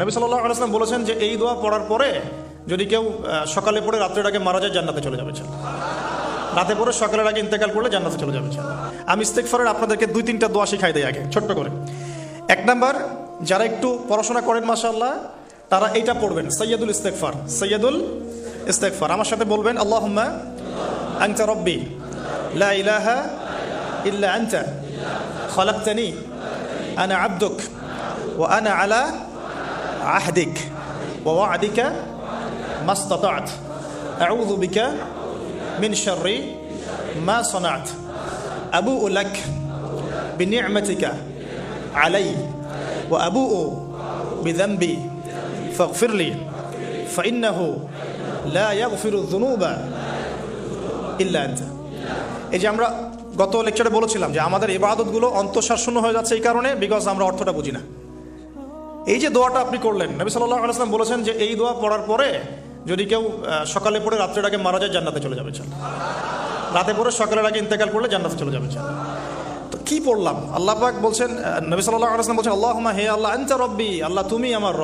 নবী সাল্লাহ আলাইসলাম বলেছেন যে এই দোয়া পড়ার পরে যদি কেউ সকালে পড়ে রাত্রের আগে মারা যায়, জান্নাতে চলে যাবে রাতে পরে সকালের আগে ইন্তেকাল করলে জান্নাতে চলে যাবে। আমি ইস্তেকফারের আপনাদেরকে দুই, তিনটা দোয়া শিখাই দেয় আগে, ছোট্ট করে। এক নাম্বার, যারা একটু পড়াশোনা করেন, মাশাআল্লাহ, তারা এইটা পড়বেন সৈয়দুল ইস্তেকফার সৈয়দুল ইস্তেকফার আমার সাথে বলবেন, আল্লাহুম্মা আনতা রব্বি লা ইলাহা ইল্লা আনতা খলাকতানি, আনা আবদুক ওয়া আনা আলা আহদিক ওয়া ওয়া'দিকা মাস্তাতা'ত আউযু বিকা من شر ما صنعت أبوء لك بنعمتك علي وأبوء بذنبي فاغفر لي فإنه لا يغفر الذنوب إلا أنت এই যে আমরা গত লেকচারে বলেছিলাম যে আমাদের ইবাদতগুলো অন্তঃসার শূন্য হয়ে যাচ্ছে এই কারণে বিকজ আমরা অর্থটা বুঝি না এই যে দোয়াটা আপনি করলেন, নবী সাল্লাহ আলাইসলাম বলেছেন যে এই দোয়া পড়ার পরে যদি কেউ সকালে পড়ে রাত্রের আগে মারা যায়, জান্নাতে চলে যাবে চল রাতে পরে সকালের আগে ইন্তেকাল করলে জান্নাতে চলে যাবে চল তো কী পড়লাম? আল্লাহ পাক বলছেন নবী সাল্লাহ আলাইসলাম বলছেন আল্লাহ হে আল্লাহ আনসার রব্বি, আল্লাহ তুমি আমার